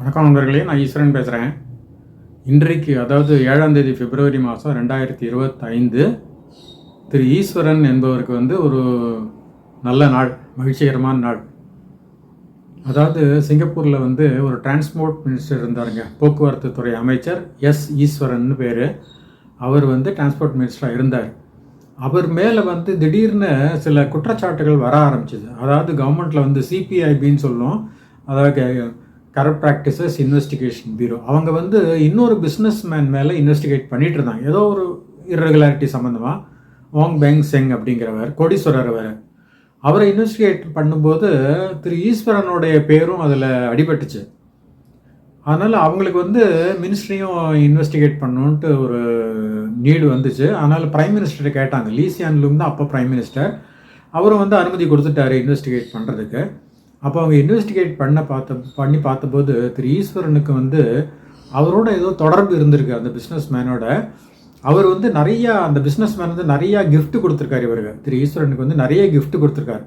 வணக்கம் நண்பர்களே நான் ஈஸ்வரன் பேசுகிறேன் இன்றைக்கு அதாவது ஏழாம் தேதி பிப்ரவரி மாதம் ரெண்டாயிரத்தி இருபத்தைந்து திரு ஈஸ்வரன் என்பவருக்கு வந்து ஒரு நல்ல நாள் மகிழ்ச்சிகரமான நாள். அதாவது சிங்கப்பூரில் வந்து ஒரு டிரான்ஸ்போர்ட் மினிஸ்டர் இருந்தாருங்க போக்குவரத்து துறை அமைச்சர் எஸ் ஈஸ்வரன் பேர். அவர் வந்து டிரான்ஸ்போர்ட் மினிஸ்டராக இருந்தார். அவர் மேலே வந்து திடீர்னு சில குற்றச்சாட்டுகள் வர ஆரம்பிச்சது. அதாவது கவர்மெண்ட்டில் வந்து சிபிஐபின்னு சொல்லுவோம் அதாவது கரப்ட் ப்ராக்டிசஸ் இன்வெஸ்டிகேஷன் பியூரோ அவங்க வந்து இன்னொரு பிஸ்னஸ் மேன் மேலே இன்வெஸ்டிகேட் பண்ணிட்டு இருந்தாங்க. ஏதோ ஒரு irregularity சம்மந்தமாக வாங் பெங் செங் அப்படிங்கிறவர் கோடீஸ்வரர் அவர். அவரை இன்வெஸ்டிகேட் பண்ணும்போது திரு ஈஸ்வரனுடைய பேரும் அதில் அடிபட்டுச்சு. அதனால் அவங்களுக்கு வந்து மினிஸ்ட்ரியும் இன்வெஸ்டிகேட் பண்ணணுன்ட்டு ஒரு நீடு வந்துச்சு. அதனால் ப்ரைம் மினிஸ்டர் கேட்டாங்க. லீசியான் லூங் தான் அப்போ ப்ரைம் மினிஸ்டர் அவரும் வந்து அனுமதி கொடுத்துட்டாரு இன்வெஸ்டிகேட் பண்ணுறதுக்கு அப்போ அவங்க இன்வெஸ்டிகேட் பண்ண பார்த்த பண்ணி பார்த்தபோது திரு ஈஸ்வரனுக்கு வந்து அவரோட ஏதோ தொடர்பு இருந்திருக்கு அந்த பிஸ்னஸ் மேனோட அவர் வந்து நிறையா அந்த பிஸ்னஸ் மேன் வந்து நிறையா கிஃப்ட் கொடுத்துருக்காரு இவருக்கு. திரு ஈஸ்வரனுக்கு வந்து நிறைய கிஃப்ட் கொடுத்துருக்காரு.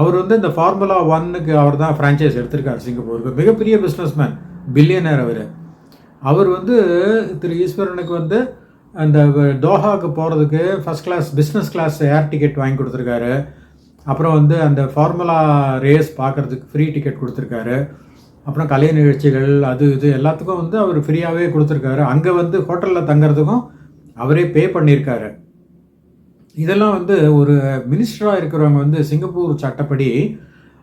அவர் வந்து இந்த ஃபார்முலா ஒன்னுக்கு அவர் தான் ஃப்ரான்ச்சைஸ் எடுத்திருக்காரு சிங்கப்பூருக்கு மிகப்பெரிய பிஸ்னஸ் மேன் பில்லியனர் அவர். அவர் வந்து திரு ஈஸ்வரனுக்கு வந்து அந்த தோஹாவுக்கு போகிறதுக்கு first class business class air ticket வாங்கி கொடுத்துருக்காரு. அப்புறம் வந்து அந்த ஃபார்முலா ரேஸ் பார்க்குறதுக்கு ஃப்ரீ டிக்கெட் கொடுத்துருக்காரு. அப்புறம் கலை நிகழ்ச்சிகள் அது இது எல்லாத்துக்கும் வந்து அவர் ஃப்ரீயாகவே கொடுத்துருக்காரு. அங்கே வந்து ஹோட்டலில் தங்குறதுக்கும் அவரே பே பண்ணியிருக்காரு. இதெல்லாம் வந்து ஒரு மினிஸ்டராக இருக்கிறவங்க வந்து சிங்கப்பூர் சட்டப்படி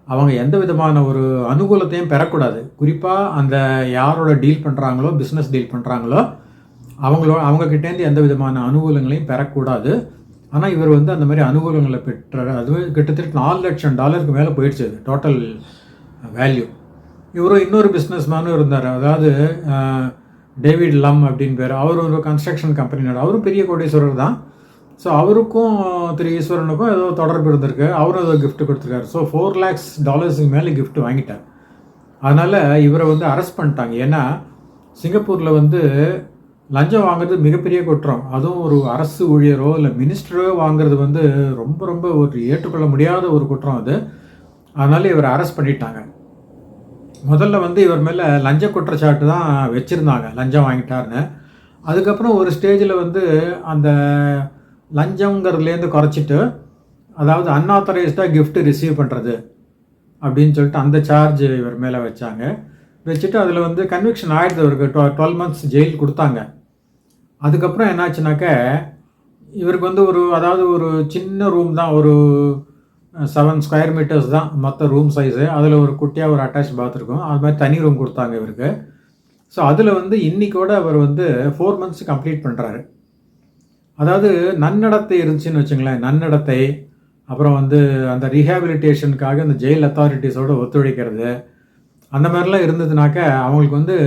அவங்க எந்த விதமான ஒரு அனுகூலத்தையும் பெறக்கூடாது. குறிப்பாக அந்த யாரோட டீல் பண்ணுறாங்களோ பிஸ்னஸ் டீல் பண்ணுறாங்களோ அவங்களோ அவங்கக்கிட்டேருந்து எந்த விதமான அனுகூலங்களையும் பெறக்கூடாது. ஆனால் இவர் வந்து அந்த மாதிரி அனுகூலங்களை பெற்றார். அது கிட்டத்தட்ட நாலு லட்சம் டாலருக்கு மேலே போயிடுச்சு டோட்டல் வேல்யூ இவரும் இன்னொரு பிஸ்னஸ் மேனும் இருந்தார். அதாவது டேவிட் லம் அப்படின்னு பேர். அவர் ஒரு கன்ஸ்ட்ரக்ஷன் கம்பெனி அவரும் பெரிய கோடீஸ்வரர் தான். ஸோ அவருக்கும் திரு ஈஸ்வரனுக்கும் ஏதோ தொடர்பு இருந்திருக்கு. அவரும் ஏதோ கிஃப்ட் கொடுத்துருக்காரு. ஸோ ஃபோர் லேக்ஸ் டாலர்ஸுக்கு மேலே கிஃப்ட் வாங்கிட்டார். அதனால் இவரை வந்து அரெஸ்ட் பண்ணிட்டாங்க. ஏன்னா சிங்கப்பூரில் வந்து லஞ்சம் வாங்குறது மிகப்பெரிய குற்றம். அதுவும் ஒரு அரசு ஊழியரோ இல்லை மினிஸ்டரோ வாங்குறது வந்து ரொம்ப ரொம்ப ஒரு ஏற்றுக்கொள்ள முடியாத ஒரு குற்றம் அது. அதனால இவரை அரெஸ்ட் பண்ணிட்டாங்க. முதல்ல வந்து இவர் மேலே லஞ்ச குற்றச்சாட்டு தான் வச்சுருந்தாங்க. லஞ்சம் வாங்கிட்டாருன்னு. அதுக்கப்புறம் ஒரு ஸ்டேஜில் வந்து அந்த லஞ்சங்கிறதுலேருந்து குறைச்சிட்டு அதாவது அன்ஆத்தரைஸ்டாக கிஃப்ட் ரிசீவ் பண்ணுறது அப்படின்னு சொல்லிட்டு அந்த சார்ஜ் இவர் மேலே வச்சாங்க. வச்சுட்டு அதில் வந்து கன்விக்ஷன் ஆயிடுது. அவருக்கு டுவெல் மந்த்ஸ் ஜெயில் கொடுத்தாங்க. அதுக்கப்புறம் என்னாச்சுனாக்க இவருக்கு வந்து ஒரு அதாவது ஒரு சின்ன ரூம் தான் ஒரு செவன் ஸ்கொயர் மீட்டர்ஸ் தான் மற்ற ரூம் சைஸு அதில் ஒரு குட்டியாக ஒரு அட்டாச் பாத் இருக்கும் அது மாதிரி தனி ரூம் கொடுத்தாங்க இவருக்கு. ஸோ அதில் வந்து இன்னைக்கோட அவர் வந்து ஃபோர் மந்த்ஸ் கம்ப்ளீட் பண்ணுறாரு அதாவது நன்னடத்தை இருந்துச்சுன்னு வச்சுங்களேன் நன்னடத்தை அப்புறம் வந்து அந்த ரீஹாபிலிட்டேஷனுக்காக அந்த ஜெயில் அத்தாரிட்டிஸோட ஒத்துழைக்கிறது அந்த மாதிரிலாம் இருந்ததுனாக்க அவங்களுக்கு வந்து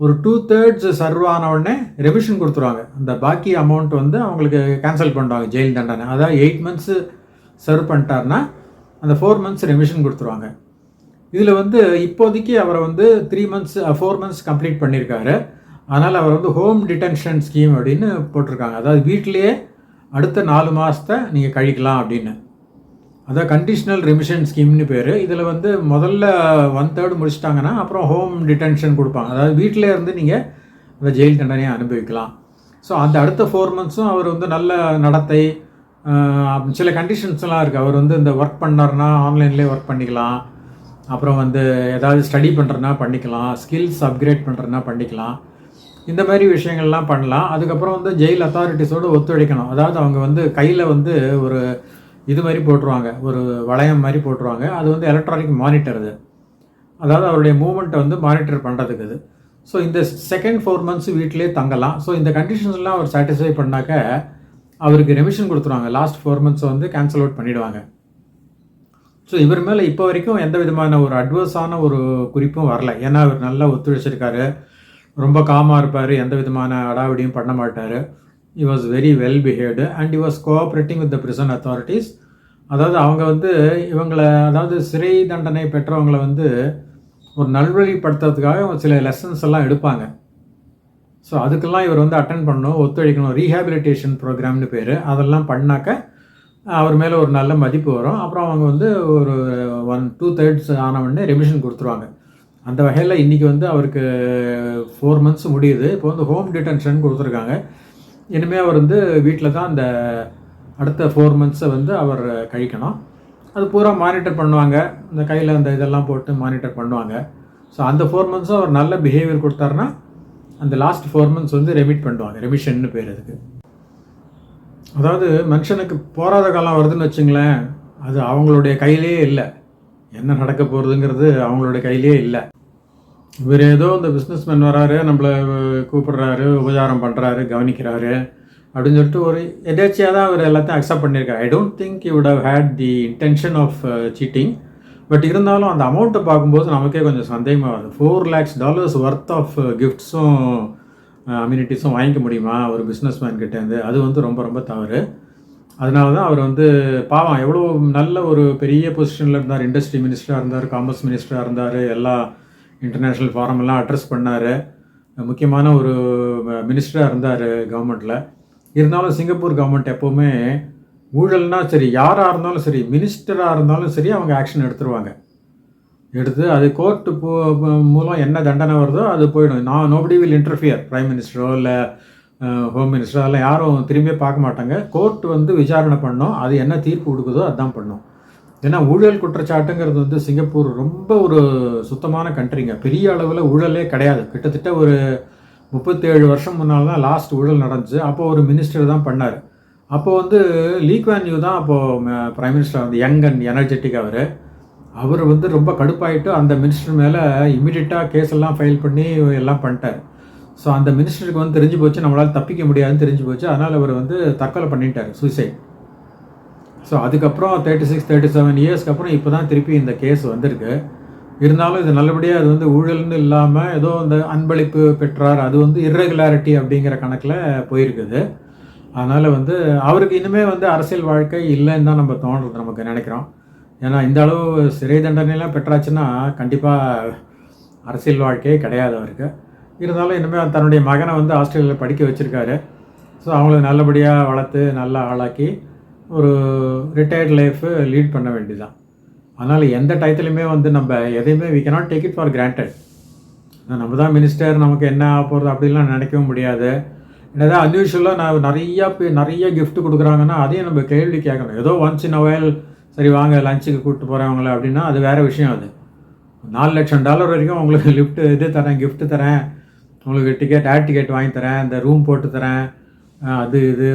ஒரு டூ தேர்ட்ஸ் சர்வ் ஆன உடனே ரெவிஷன் கொடுத்துருவாங்க. அந்த பாக்கி அமௌண்ட் வந்து அவங்களுக்கு கேன்சல் பண்ணுவாங்க ஜெயில் தண்டனை. அதாவது எயிட் மந்த்ஸு சர்வ் பண்ணிட்டாருன்னா அந்த ஃபோர் மந்த்ஸ் ரெமிஷன் கொடுத்துருவாங்க. இதில் வந்து இப்போதைக்கு அவரை வந்து three months four months complete பண்ணியிருக்காரு. அதனால் அவர் வந்து ஹோம் டிடென்ஷன் ஸ்கீம் அப்படின்னு போட்டிருக்காங்க. அதாவது வீட்டிலேயே அடுத்த நாலு மாதத்தை நீங்கள் கழிக்கலாம் அப்படின்னு. அதான் கண்டிஷ்னல் ரிமிஷன் ஸ்கீம்னு பேர். இதில் வந்து முதல்ல ஒன் தேர்ட் முடிச்சிட்டாங்கன்னா அப்புறம் ஹோம் டிடென்ஷன் கொடுப்பாங்க. அதாவது வீட்டிலே இருந்து நீங்கள் அந்த ஜெயில் தண்டனையை அனுபவிக்கலாம். ஸோ அந்த அடுத்த ஃபோர் மந்த்ஸும் அவர் வந்து நல்ல நடத்தை சில கண்டிஷன்ஸ்லாம் இருக்குது அவர் வந்து இந்த ஒர்க் பண்ணார்னா ஆன்லைன்லேயே ஒர்க் பண்ணிக்கலாம். அப்புறம் வந்து ஏதாவது ஸ்டடி பண்ணுறனா பண்ணிக்கலாம். ஸ்கில்ஸ் அப்கிரேட் பண்ணுறனா பண்ணிக்கலாம். இந்த மாதிரி விஷயங்கள்லாம் பண்ணலாம். அதுக்கப்புறம் வந்து ஜெயில் அத்தாரிட்டிஸோடு ஒத்துழைக்கணும். அதாவது அவங்க வந்து கையில் வந்து ஒரு இது மாதிரி போட்டுருவாங்க. ஒரு வளையம் மாதிரி போட்டுருவாங்க. அது வந்து எலக்ட்ரானிக் மானிட்டர் அது அதாவது அவருடைய மூமெண்ட்டை வந்து மானிட்டர் பண்ணுறதுக்கு அது ஸோ இந்த செகண்ட் ஃபோர் மந்த்ஸ் வீட்டிலே தங்கலாம். ஸோ இந்த கண்டிஷன்ஸ்லாம் அவர் சாட்டிஸ்ஃபை பண்ணாக்க அவருக்கு ரெமிஷன் கொடுத்துருவாங்க. லாஸ்ட் ஃபோர் மந்த்ஸை வந்து கேன்சல் அவுட் பண்ணிவிடுவாங்க ஸோ இவர் மேலே இப்போ வரைக்கும் எந்த விதமான ஒரு அட்வர்ஸான ஒரு குறிப்பும் வரல. ஏன்னா அவர் நல்லா ஒத்துழைச்சிருக்காரு. ரொம்ப காமாக இருப்பார். எந்த விதமான அடாவடியும் பண்ண மாட்டார். He was very well behaved and he was cooperating with the prison authorities அதாவது அவங்க வந்து இவங்களை அதாவது சிறை தண்டனை பெற்றவங்களை வந்து ஒரு நல்வழிப்படுத்துறதுக்காக சில லெசன்ஸ் எல்லாம் எடுப்பாங்க. ஸோ அதுக்கெல்லாம் இவர் வந்து அட்டன் பண்ணணும் ஒத்துழைக்கணும். ரீஹாபிலிட்டேஷன் ப்ரோக்ராம்னு பேர். அதெல்லாம் பண்ணாக்க அவர் மேலே ஒரு நல்ல மதிப்பு வரும். அப்புறம் அவங்க வந்து ஒரு ஒன் டூ தேர்ட்ஸ் ஆன உடனே ரெமிஷன் கொடுத்துருவாங்க. அந்த வகையில் இன்றைக்கி வந்து அவருக்கு ஃபோர் மந்த்ஸ் முடியுது. இப்போ வந்து ஹோம் டிடென்ஷன் கொடுத்துருக்காங்க. இனிமேல் அவர் வந்து வீட்டில் தான் அந்த அடுத்த ஃபோர் மந்த்ஸை வந்து அவர் கழிக்கணும். அது பூரா மானிட்டர் பண்ணுவாங்க. இந்த கையில் அந்த இதெல்லாம் போட்டு மானிட்டர் பண்ணுவாங்க. ஸோ அந்த ஃபோர் மந்த்ஸும் அவர் நல்ல பிஹேவியர் கொடுத்தாருன்னா அந்த லாஸ்ட் ஃபோர் மந்த்ஸ் வந்து ரெமிட் பண்ணுவாங்க. ரெமிஷன்னு பேர் அதுக்கு. அதாவது மனுஷனுக்கு போராத காலம் வருதுன்னு வச்சுங்களேன் அது அவங்களுடைய கையிலேயே இல்லை. என்ன நடக்க போகிறதுங்கிறது அவங்களுடைய கையிலேயே இல்லை. இவர் ஏதோ இந்த பிஸ்னஸ்மேன் வராரு நம்மளை கூப்பிடுறாரு உபச்சாரம் பண்ணுறாரு கவனிக்கிறாரு அப்படின்னு சொல்லிட்டு ஒரு எதேச்சியாக தான் அவர் எல்லாத்தையும் அக்செப்ட் பண்ணியிருக்காரு. I don't think you would have had the intention of cheating but இருந்தாலும் அந்த அமௌண்ட்டை பார்க்கும்போது நமக்கே கொஞ்சம் சந்தேகமாக வருது. Four lakhs dollars worth of கிஃப்ட்ஸும் அம்யூனிட்டிஸும் வாங்கிக்க முடியுமா ஒரு பிஸ்னஸ் கிட்டேருந்து அது வந்து ரொம்ப ரொம்ப தவறு. அதனால தான் அவர் வந்து பாவம் எவ்வளோ நல்ல ஒரு பெரிய பொசிஷனில் இருந்தார். இண்டஸ்ட்ரி மினிஸ்டராக இருந்தார் காமர்ஸ் மினிஸ்டராக இருந்தார் எல்லா இன்டர்நேஷ்னல் ஃபாரம் எல்லாம் அட்ரஸ் பண்ணார். முக்கியமான ஒரு மினிஸ்டராக இருந்தார் கவர்மெண்ட்டில் இருந்தாலும் சிங்கப்பூர் கவர்மெண்ட் எப்போவுமே ஊழல்னா சரி யாராக இருந்தாலும் சரி மினிஸ்டராக இருந்தாலும் சரி அவங்க ஆக்ஷன் எடுத்துருவாங்க. எடுத்து அது கோர்ட்டு போ மூலம் என்ன தண்டனை வருதோ அது போயிடும். நான் நோபடி வில் இன்டர்ஃபியர் ப்ரைம் மினிஸ்டரோ இல்லை ஹோம் மினிஸ்டரோ அதெல்லாம் யாரும் திரும்பியே பார்க்க மாட்டாங்க. கோர்ட் வந்து விசாரணை பண்ணோம். அது என்ன தீர்ப்பு கொடுக்குதோ அதுதான் பண்ணும். ஏன்னா ஊழல் குற்றச்சாட்டுங்கிறது வந்து சிங்கப்பூர் ரொம்ப ஒரு சுத்தமான கண்ட்ரிங்க. பெரிய அளவில் ஊழலே கிடையாது. கிட்டத்தட்ட ஒரு முப்பத்தேழு வருஷம் முன்னால் தான் லாஸ்ட் ஊழல் நடந்துச்சு. அப்போ ஒரு மினிஸ்டர் தான் பண்ணார். அப்போது வந்து லீக் வேன் யூ தான் அப்போது பிரைம் மினிஸ்டர் வந்து யங் அண்ட் எனர்ஜெட்டிக் அவர். அவர் வந்து ரொம்ப கடுப்பாயிட்டு அந்த மினிஸ்டர் மேலே இமீடியட்டாக கேஸ் எல்லாம் ஃபைல் பண்ணி எல்லாம் பண்ணிட்டார். ஸோ அந்த மினிஸ்டருக்கு வந்து தெரிஞ்சு போச்சு. நம்மளால் தப்பிக்க முடியாதுன்னு தெரிஞ்சு போச்சு. அதனால் அவர் வந்து தற்கொலை பண்ணிட்டார். சூசைட் ஸோ அதுக்கப்புறம் தேர்ட்டி சிக்ஸ் தேர்ட்டி செவன் இயர்ஸ்க்கு அப்புறம் இப்போ தான் திருப்பி இந்த கேஸ் வந்திருக்கு. இருந்தாலும் இது நல்லபடியாக அது வந்து ஊழல்னு இல்லாமல் ஏதோ இந்த அன்பளிப்பு பெற்றார். அது வந்து இர்ரெகுலாரிட்டி அப்படிங்கிற கணக்கில் போயிருக்குது. அதனால் வந்து அவருக்கு இனிமே வந்து அரசியல் வாழ்க்கை இல்லைன்னு தான் நம்ம தோன்றது நமக்கு நினைக்கிறோம். ஏன்னா இந்த அளவு சிறை தண்டனைலாம் பெற்றாச்சுன்னா கண்டிப்பாக அரசியல் வாழ்க்கையே கிடையாது அவருக்கு. இருந்தாலும் இனிமேல் தன்னுடைய மகனை வந்து ஆஸ்திரேலியாவில் படிக்க வச்சுருக்காரு. ஸோ அவங்கள நல்லபடியாக வளர்த்து நல்லா ஆளாக்கி ஒரு ரிட்டையர்ட் லைஃபு லீட் பண்ண வேண்டியதுதான். அதனால் எந்த டயத்துலையுமே வந்து நம்ம எதையுமே we cannot take it for granted நம்ம தான் மினிஸ்டர் நமக்கு என்ன ஆக போகிறது அப்படிலாம் நினைக்கவும் முடியாது. என்னதான் அன்யூஷுவலாக நான் நிறையா பே நிறைய கிஃப்ட் கொடுக்குறாங்கன்னா அதையும் நம்ம கேள்வி கேட்கணும். ஏதோ ஒன்ஸ் இன் வயல் சரி வாங்க லஞ்சுக்கு கூப்பிட்டு போகிறவங்கள அப்படின்னா அது வேறு விஷயம் அது. நாலு லட்சம் டாலர் வரைக்கும் உங்களுக்கு லிஃப்ட் இது தரேன் கிஃப்ட்டு தரேன். உங்களுக்கு டிக்கெட் ஏர் டிக்கெட் வாங்கி தரேன் இந்த ரூம் போட்டு தரேன். அது இது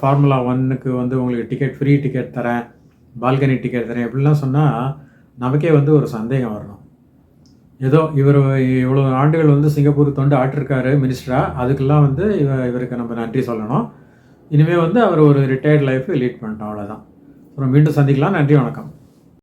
ஃபார்முலா ஒன்னுக்கு வந்து உங்களுக்கு டிக்கெட் ஃப்ரீ டிக்கெட் தரேன் பால்கனி டிக்கெட் தரேன் இப்படிலாம் சொன்னால் நமக்கே வந்து ஒரு சந்தேகம் வரணும். ஏதோ இவர் இவ்வளோ ஆண்டுகள் வந்து சிங்கப்பூர் தொண்டு ஆட்டிருக்காரு மினிஸ்டராக அதுக்கெல்லாம் வந்து இவ இவருக்கு நம்ம நன்றி சொல்லணும். இனிமேல் வந்து அவர் ஒரு ரிட்டையர்ட் லைஃப் லீட் பண்ணிட்டோம் அவ்வளோதான் அப்புறம் மீண்டும் சந்திக்கலாம். நன்றி வணக்கம்.